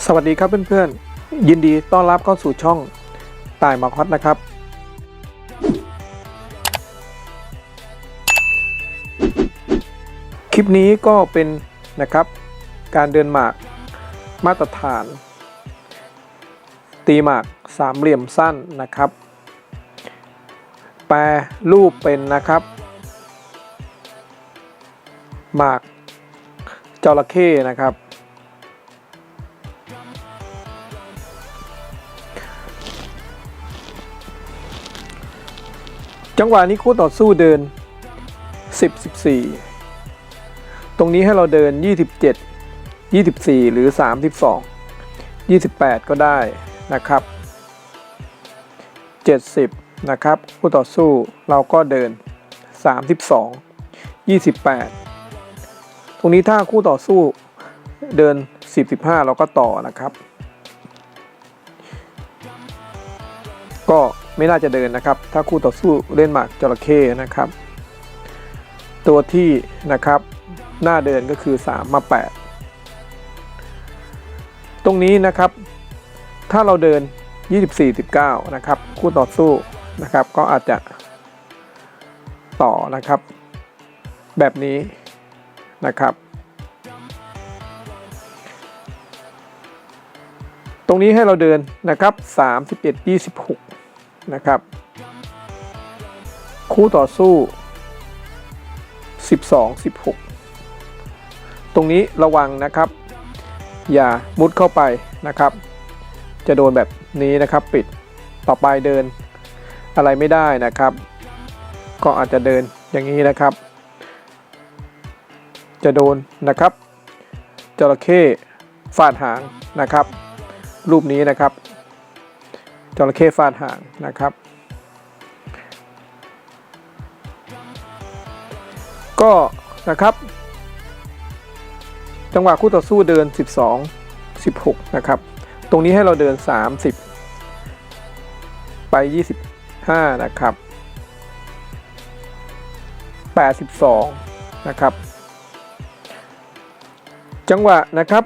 สวัสดีครับเพื่อนๆ ยินดีต้อนรับเข้าสู่ช่องตายหมาฮอตนะครับ คลิปนี้ก็เป็นนะครับการเดินหมากมาตรฐาน ตีหมากสามเหลี่ยมสั้นนะครับ แปรรูปเป็นนะครับ หมากจระเข้นะครับ จังหวะนี้คู่ต่อสู้เดิน 10 14 ตรงนี้ให้เราเดิน 27 24 หรือ 32 28 ก็ได้นะครับ 70 นะครับ คู่ต่อสู้เราก็เดิน 32 28 ตรงนี้ถ้าคู่ต่อสู้เดิน 10 15 เราก็ต่อนะครับ ก็ ไม่น่าจะเดินนะครับ ถ้าคู่ต่อสู้เล่นหมากจระเข้นะครับ ตัวที่นะครับหน้าเดินก็คือ 3 มา 8 ตรงนี้นะครับ ถ้าเราเดิน 24 19 นะครับ คู่ต่อสู้นะครับ ก็อาจจะต่อนะครับ แบบนี้นะครับ ตรงนี้ให้เราเดินนะครับ 31 26 นะครับ คู่ต่อสู้ 12 16 ตรงนี้ระวังนะครับ อย่ามุดเข้าไปนะครับ จะโดนแบบนี้นะครับปิดต่อไปเดินอะไรไม่ได้นะครับ ก็อาจจะเดินอย่างนี้นะครับ จะโดนนะครับจระเข้ฟาดหางนะครับ รูปนี้นะครับ จระเข้ฟาดหางนะครับ ก็นะครับจังหวะคู่ต่อสู้เดิน 12 16 นะครับ ตรงนี้ให้เราเดิน 30 ไป 25 นะครับ 82 นะครับ จังหวะนะครับ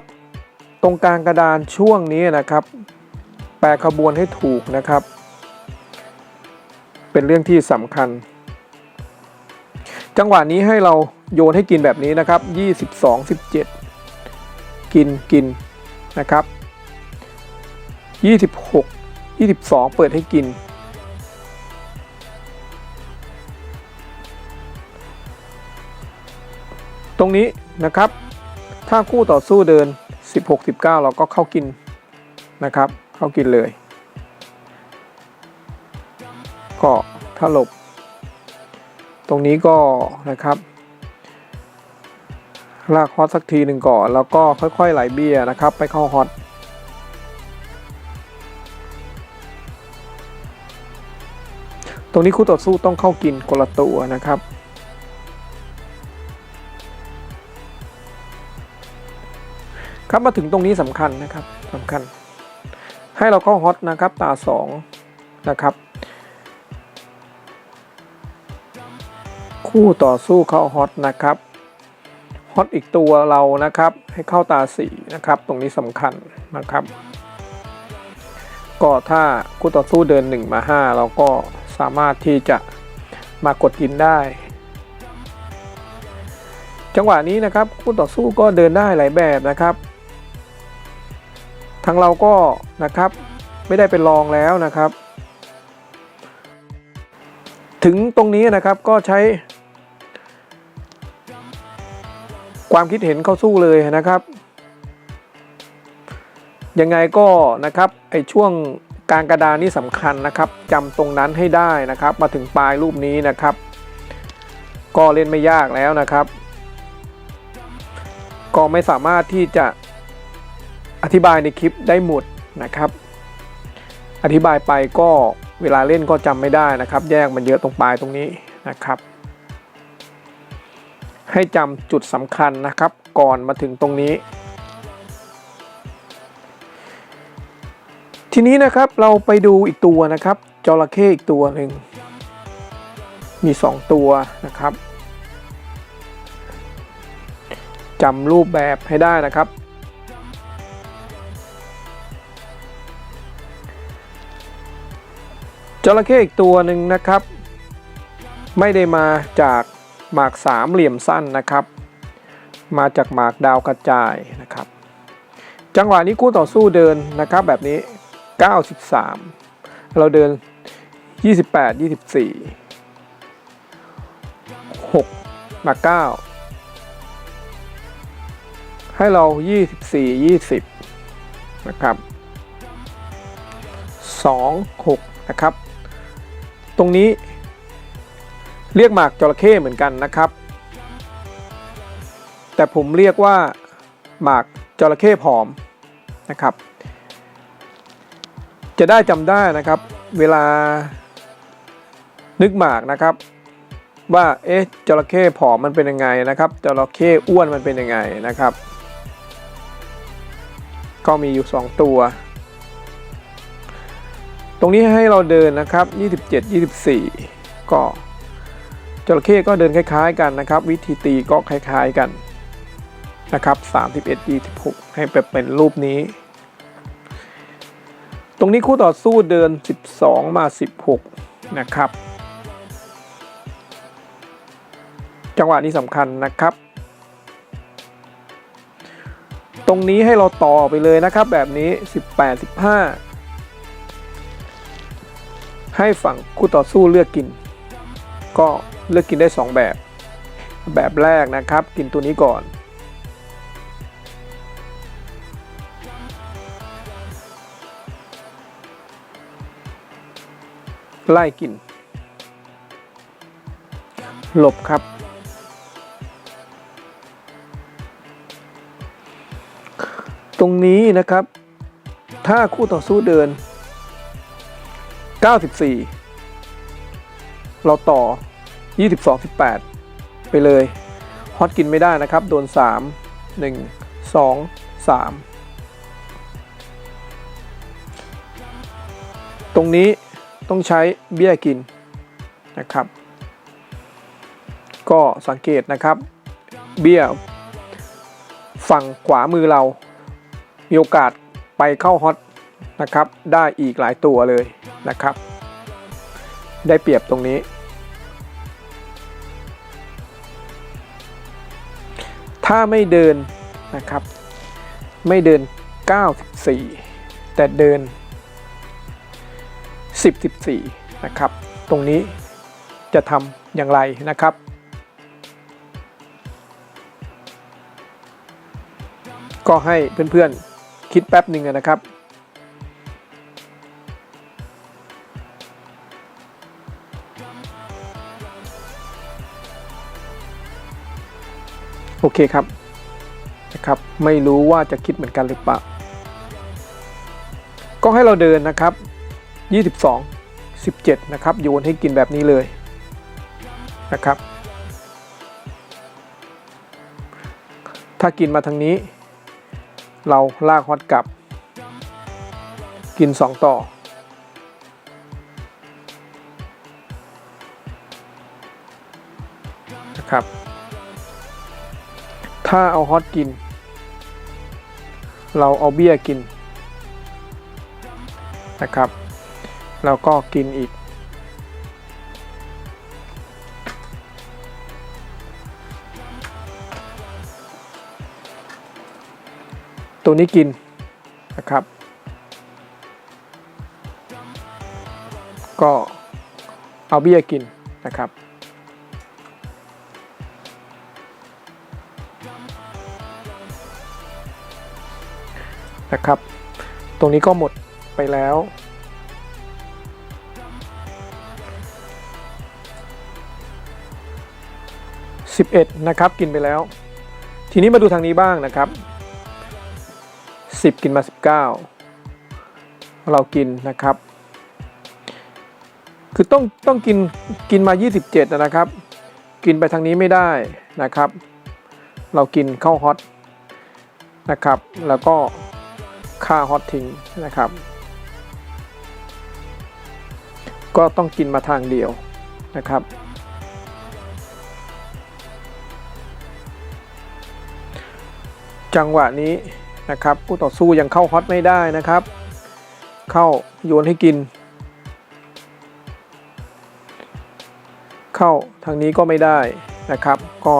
ตรงกลางกระดานช่วงนี้นะครับ แปลขบวนให้ถูกนะครับ เป็นเรื่องที่สำคัญ จังหวะนี้ให้เราโยนให้กินแบบนี้นะครับ 22 17 กินกินนะครับ 26 22 เปิดให้กิน ตรงนี้นะครับ ถ้าคู่ต่อสู้เดิน 16 19 เราก็เข้ากินนะครับ เข้ากินเลย ก็ถ้าหลบ ตรงนี้ก็นะครับลากฮอตสักทีหนึ่งก่อน แล้วก็ค่อยๆไหลเบียนะครับ ไปเข้าฮอตตรงนี้คู่ต่อสู้ต้องเข้ากินคนละตัวนะครับ ครับมาถึงตรงนี้สำคัญนะครับสำคัญ ให้เราเข้าฮอตนะครับตาสองนะครับ คู่ต่อสู้เข้าฮอตนะครับฮอตอีกตัวเรานะครับ ให้เข้าตาสีนะครับ ตรงนี้สำคัญนะครับ ก็ถ้าคู่ต่อสู้เดิน 1 มา 5 เราก็สามารถที่จะมากดกินได้ จังหวะนี้นะครับคู่ต่อสู้ก็เดินได้หลายแบบนะครับ ทางเราก็นะครับไม่ได้เป็นรองแล้วนะครับ ถึงตรงนี้นะครับก็ใช้ ความคิดเห็นเข้าสู้เลยนะครับ ยังไงก็นะครับไอช่วงกลางกระดานนี่สำคัญนะครับจำตรงนั้นให้ได้นะครับ มาถึงปลายรูปนี้นะครับ ก็เล่นไม่ยากแล้วนะครับ ก็ไม่สามารถที่จะ อธิบายในคลิปได้หมดนะครับ อธิบายไปก็เวลาเล่นก็จำไม่ได้นะครับ แยกมันเยอะตรงปลายตรงนี้นะครับ ให้จำจุดสำคัญนะครับ ก่อนมาถึงตรงนี้ ทีนี้นะครับเราไปดูอีกตัวนะครับจระเข้อีกตัวหนึ่งมี 2 ตัวนะครับจำรูปแบบให้ได้นะครับ จระเข้อีกตัวหนึ่งนะครับ ไม่ได้มาจากหมากสามเหลี่ยมสั้นนะครับ มาจากหมากดาวกระจายนะครับ จังหวะนี้คู่ต่อสู้เดินนะครับแบบนี้ 93 เราเดิน 28 24 6มา9ให้เรา 24 20 นะครับ 2 6 นะครับ ตรงนี้เรียกหมากจระเข้เหมือนกันนะครับ แต่ผมเรียกว่าหมากจระเข้ผอมนะครับ จะได้จำได้นะครับ เวลานึกหมากนะครับ ว่าเอ๊ะจระเข้ผอมมันเป็นยังไงนะครับจระเข้อ้วนมันเป็นยังไงนะครับ ก็มีอยู่ 2 ตัว ตรงนี้ให้เราเดินนะครับ 27 24 ก็จระเข้ก็เดินคล้ายๆกันนะครับ วิธีตีก็คล้ายๆกันนะครับ31 26 ให้เป็นรูปนี้ ตรงนี้คู่ต่อสู้เดิน 12 มา 16 นะครับ จังหวะนี้สำคัญนะครับ ตรงนี้ให้เราต่อไปเลยนะครับแบบนี้ 18 15 ให้ฝั่งคู่ต่อสู้เลือกกิน ก็เลือกกินได้ 2 แบบ แบบแรกนะครับ กินตัวนี้ก่อน ไล่กิน หลบครับ ตรงนี้นะครับ ถ้าคู่ต่อสู้เดิน 94 เราต่อ 22 18 ไปเลย ฮอตกินไม่ได้นะครับ โดน 3 1 2 3 ตรงนี้ต้องใช้เบี้ยกินนะครับ ก็สังเกตนะครับ เบี้ยฝั่งขวามือเรา มีโอกาสไปเข้าฮอตนะครับ ได้อีกหลายตัวเลย นะครับ ได้เปรียบตรงนี้ ถ้าไม่เดินนะครับ ไม่เดิน 94 แต่เดิน 10 14 นะครับ ตรงนี้จะทำอย่างไรนะครับก็ให้เพื่อนๆ คิดแป๊บหนึ่งนะครับ โอเคครับนะครับ ไม่รู้ว่าจะคิดเหมือนกันหรือเปล่า ก็ให้เราเดินนะครับ 22 17 นะครับ โยนให้กินแบบนี้เลยนะครับ ถ้ากินมาทางนี้ เราลากฮอตกลับ กิน 2 ต่อนะครับ ถ้าเอาฮอตกิน เราเอาเบี้ยกินนะครับแล้วก็กินอีก ตัวนี้กินนะครับ ก็เอาเบี้ยกินนะครับ นะครับ ตรงนี้ก็หมดไปแล้ว 11 นะครับ กินไปแล้ว ทีนี้มาดูทางนี้บ้างนะครับ 10 กินมา 19 เรากินนะครับ คือต้องต้องกินกินมา 27 นะครับ กินไปทางนี้ไม่ได้นะครับ เรากินข้าวฮอตนะครับ แล้วก็ ค่าฮอตทิ้งนะครับ ก็ต้องกินมาทางเดียวนะครับ จังหวะนี้นะครับผู้ต่อสู้ยังเข้าฮอตไม่ได้นะครับ เข้าโยนให้กิน เข้าทางนี้ก็ไม่ได้นะครับ ก็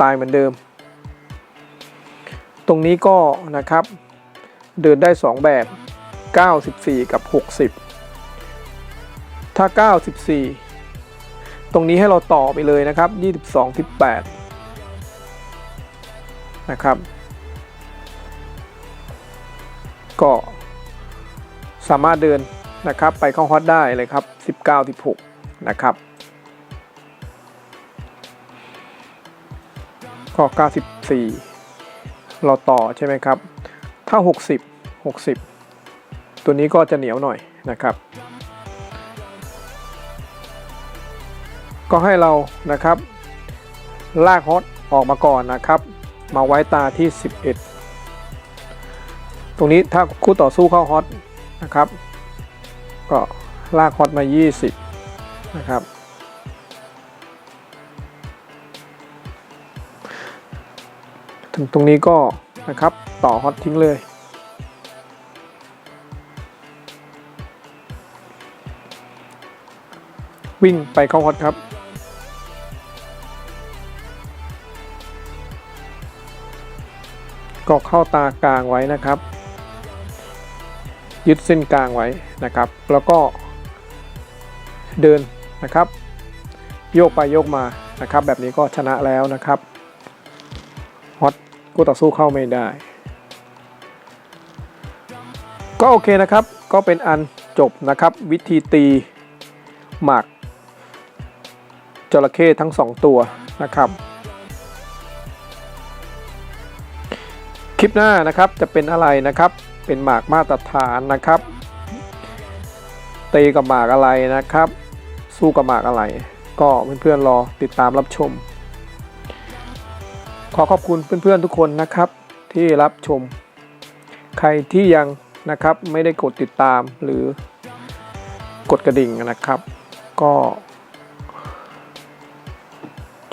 ตายเหมือนเดิม ตรงนี้ก็นะครับ เดินได้ 2 แบบ 94 กับ 60 ถ้า 94 ตรงนี้ให้เราต่อไปเลยนะครับ 22 18 นะครับ ก็สามารถเดินนะครับไปเข้าฮอตได้เลยครับ 19 16 นะครับก็94 เราต่อใช่ไหมครับ ถ้า 60 60 ตัวนี้ก็จะเหนียวหน่อยนะครับ ก็ให้เรานะครับ ลากฮอตออกมาก่อนนะครับ มาไว้ตาที่ 11 ตรงนี้ถ้าคู่ต่อสู้เข้าฮอตนะครับ ก็ลากฮอตมา 20 นะครับถึงตรงนี้ก็นะครับต่อฮอตทิ้งเลย วิ่งไปเข้าฮอตครับ ก็เข้าตากลางไว้นะครับ ยึดเส้นกลางไว้นะครับ แล้วก็เดินนะครับ โยกไปโยกมานะครับ แบบนี้ก็ชนะแล้วนะครับฮอตกูต่อสู้เข้าไม่ได้ ก็โอเคนะครับ ก็เป็นอันจบนะครับ วิธีตีหมาก จระเข้ทั้งสองตัวนะครับ คลิปหน้านะครับจะเป็นอะไรนะครับเป็นหมากมาตรฐานนะครับตีกับหมากอะไรนะครับ สู้กับหมากอะไร ก็เพื่อนๆรอติดตามรับชม ขอขอบคุณเพื่อนๆทุกคนนะครับที่รับชม ใครที่ยังนะครับไม่ได้กดติดตามหรือกดกระดิ่งนะครับ ก็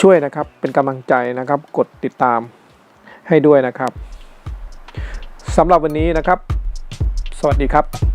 ช่วยนะครับเป็นกำลังใจนะครับ กดติดตามให้ด้วยนะครับสำหรับวันนี้นะครับ สวัสดีครับ